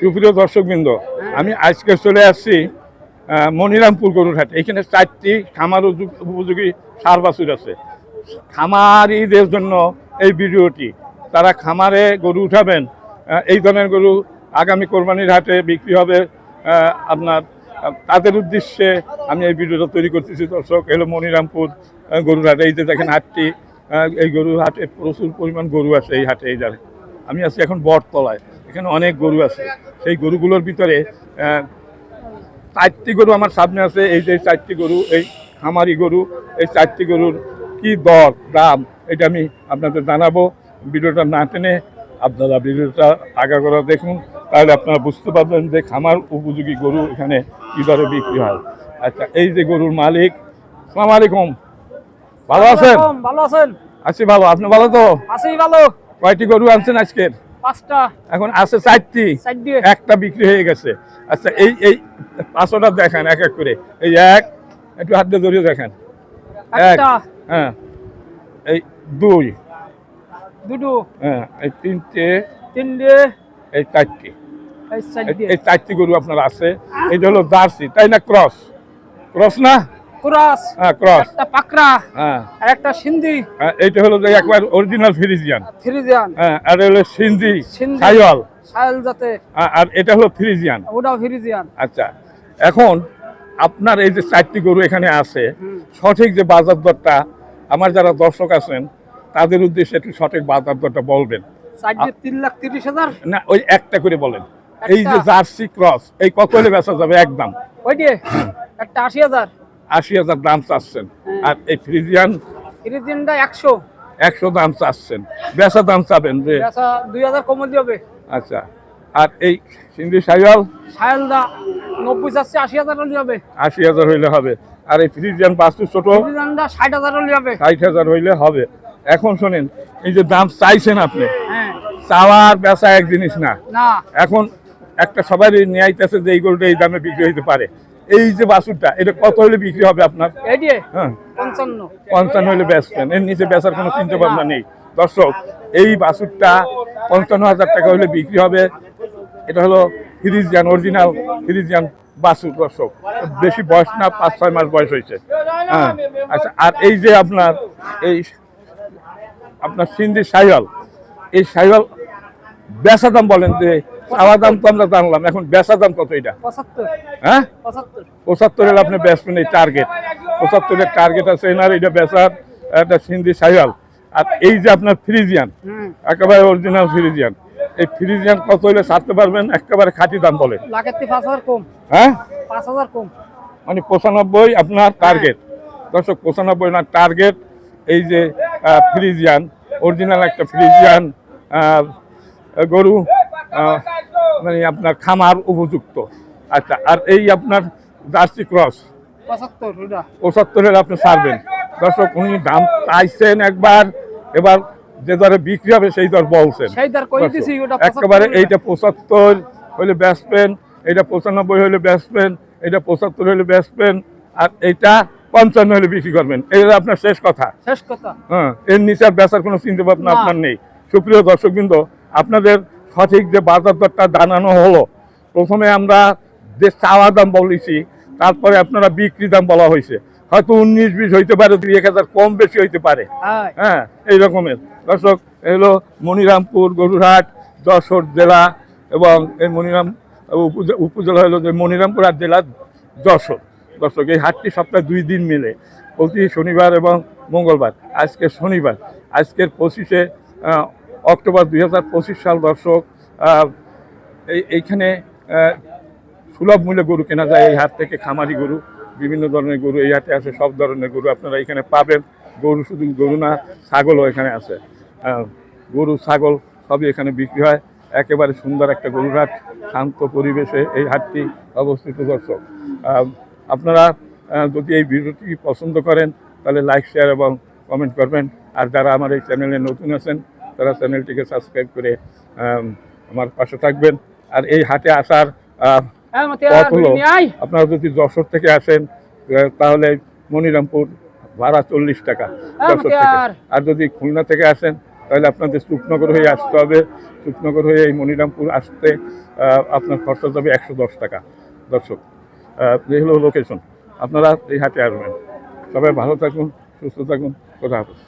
সুপ্রিয় দর্শকবৃন্দ, আমি আজকে চলে আসছি মনিরামপুর গরুর হাট এখানে চারটি খামার উপযোগী সার বাছুর আছে। খামারিদের জন্য এই ভিডিওটি, তারা খামারে গরু উঠাবেন এই ধরনের গরু আগামী কোরবানির হাটে বিক্রি হবে আপনার তাদের উদ্দেশ্যে আমি এই ভিডিওটা তৈরি করতেছি। দর্শক, এলো মনিরামপুর গরুর হাটে এই যে দেখেন হাটটি এই গরুর হাটে প্রচুর পরিমাণ গরু আছে এই হাটে, এই আমি আছি এখন বটতলায়। এখানে অনেক গরু আছে। সেই গরুগুলোর ভিতরে চারটি গরু আমার সামনে আছে। এই যে চারটি গরু এই খামারি গরু এই চারটি গরুর কি দর দাম এটা আমি আপনাদের জানাব। ভিডিওটা না টেনে আপনারা ভিডিওটা আগা করা দেখুন। তাহলে আপনারা বুঝতে পারবেন যে খামার উপযোগী গরু এখানে কী দরে বিক্রি হয়। আচ্ছা এই যে গরুর মালিক সালাম আলাইকুম। ভালো আছেন? ভালো আছেন? আছি ভালো আপনি ভালো তো? আছি ভালো। কয়টি গরু আনছেন আজকের? পাঁচটা। এখন আছে চারটি। একটা বিক্রি হয়ে গেছে। আচ্ছা এই এই পাঁচশোটা দেখেন এক এক করে। এই এক একটু হাত দিয়ে ধরিয়ে দেখেন। এক হ্যাঁ। এই দুই। দুটো। হ্যাঁ এই তিনটে। তিনটে। এই চারটি। এই চারটি। গরু আপনার আছে। এইটা হলো জার্সি তাই না? ক্রস। ক্রস না? কুরাস হ্যাঁ ক্রস। একটা পাকড়া হ্যাঁ। আর একটা সিন্ধি। হ্যাঁ, এইটা হলো যে একবার অরিজিনাল ফ্রিজিয়ান ফ্রিজিয়ান হ্যাঁ আর হলো সিন্ধি। সাইওয়াল সাহেল যাতে আর এটা হলো ফ্রিজিয়ান ওটাও ফ্রিজিয়ান আচ্ছা এখন আপনার এই যে চারটি গরু এখানে আছে সঠিক যে বাজার দরটা আমার যারা দর্শক আছেন তাদের উদ্দেশ্যে একটু সঠিক বাজার দরটা বলবেন। তিন লাখ তিরিশ হাজার? না ওই একটা করে বলেন। এই যে জার্সি ক্রস এই কত হলে বেচা যাবে একদম? ওই একটা আশি হাজার। আশি হাজার দাম চাচ্ছেন। হ্যাঁ। আর এই ফ্রিজিয়ান ফ্রিজিয়ানটা একশো। একশো দাম চাচ্ছেন। বেচা দাম চাবেন যে। দুই হাজার কমে দিবে আচ্ছা। আর এই সিন্ধি সাইওয়াল? সাহেলদা নব্বই চারশো আশি হাজার হলে হবে। আশি হাজার হইলে হবে। আর এই ফ্রিজিয়ান বাস্তু ছোট? ফ্রিজিয়ানটা ষাট হাজার হলে হবে। ষাট হাজার হইলে হবে। এখন শোনেন এই যে দাম চাইছেন আপনি হ্যাঁ। চাওয়ার বেচা এক জিনিস না। না। এখন একটা সবাই নিয়ে আইতেছে যে এই গরুটা এই দামে বিক্রি হইতে পারে। এই যে বাছুরটা এটা কত হলে বিক্রি হবে আপনার? হ্যাঁ। পঞ্চান্ন। হলে বেচবেন এর নিচে বেচার কোনো চিন্তা ভাবনা নেই। দর্শক এই বাছুরটা পঞ্চান্ন হাজার টাকা হলে বিক্রি হবে। এটা হলো ফ্রিজিয়ান অরিজিনাল ফ্রিজিয়ান বাছুর দর্শক। বেশি বয়স না পাঁচ ছয় মাস বয়স হয়েছে। হ্যাঁ। আচ্ছা আর এই যে আপনার এই আপনার সিন্ধি সাইওয়াল এই সাইওয়াল বেচা দাম বলেন যে চাওয়া দাম তো আমরা জানলাম এখন বেচা দাম কত এটা? হ্যাঁ? পঁচাত্তর। পঁচাত্তরের আপনি বেচবেন এই টার্গেট পঁচাত্তরের টার্গেট আছে এনার এটা বেচার একটা সিন্ধি সাইওয়াল। আর এই যে আপনার ফ্রিজিয়ান একেবারে অরিজিনাল ফ্রিজিয়ান। এই ফ্রিজিয়ান কত হলে ছাড়তে পারবেন? একেবারে খাঁটি দাম কম। হ্যাঁ? পাঁচ হাজার কম। মানে পঁচানব্বই আপনার টার্গেট দর্শক পঁচানব্বই না টার্গেট এই যে ফ্রিজিয়ান অরিজিনাল একটা ফ্রিজিয়ান গরু মানে আপনার খামার উপযুক্ত। আচ্ছা আর এই আপনার জার্সি ক্রস। পঁচাত্তরের আপনি ছাড়বেন। দর্শক উনি দাম চাইছেন একবার এবার যে দরে বিক্রি হবে সেই দর বলছেন। একেবারে এইটা পঁচাত্তর হলে বেচবেন এটা পঁচানব্বই হলে বেচবেন এটা পঁচাত্তর হলে বেচবেন আর এইটা পঞ্চান্ন হলে বিক্রি করবেন। এই আপনার শেষ কথা। শেষ কথা। হ্যাঁ এর নিচে আর বেচার কোনো চিন্তা ভাবনা আপনার নেই। সুপ্রিয় দর্শকবৃন্দ আপনাদের সঠিক যে বাজার দরটা জানানো হলো প্রথমে আমরা যে চাওয়া দাম বলেছি তারপরে আপনারা বিক্রি দাম বলা হয়েছে। হয়তো উনিশ বিশ হইতে পারে দুই এক হাজার কম বেশি হইতে পারে। হ্যাঁ। এই রকমের। দর্শক এলো মনিরামপুর গরুরহাট যশোর জেলা এবং এই মনিরাম উপজেলা হলো যে মনিরামপুর আর জেলা যশোর। দর্শক এই হাটটি সপ্তাহে দুই দিন মিলে প্রতি শনিবার এবং মঙ্গলবার। আজকে শনিবার আজকের পঁচিশে অক্টোবর দুই হাজার পঁচিশ সাল দর্শক এই, এইখানে সুলভ মূল্যে গরু কেনা যায়। এই হাট থেকে খামারি গরু, বিভিন্ন ধরনের গরু এই হাটে আছে, সব ধরনের গরু আপনারা এখানে পাবেন। গরু শুধু গরু না, ছাগলও এখানে আছে। গরু, ছাগল সবই এখানে বিক্রি হয়। একেবারে সুন্দর একটা গরুর হাট, শান্ত পরিবেশে এই হাটটি অবস্থিত দর্শক। আপনারা যদি এই ভিডিওটি পছন্দ করেন, তাহলে লাইক, শেয়ার এবং কমেন্ট করবেন। আর যারা আমার এই চ্যানেলে নতুন আছেন তারা চ্যানেলটিকে সাবস্ক্রাইব করে আমার পাশে থাকবেন। আর এই হাটে আসার হ্যাঁ পথ হলো আপনারা যদি যশোর থেকে আসেন তাহলে মনিরামপুর ভাড়া চল্লিশ টাকা হ্যাঁ, যশোর থেকে। আর যদি খুলনা থেকে আসেন তাহলে আপনাদের সুখনগর হয়ে আসতে হবে। সুখনগর হয়ে এই মনিরামপুর আসতে আপনার খরচা যাবে একশো দশ টাকা। দর্শক এই হলো লোকেশন আপনারা এই হাটে আসবেন। সবাই ভালো থাকুন সুস্থ থাকুন। কথা হাফেজ।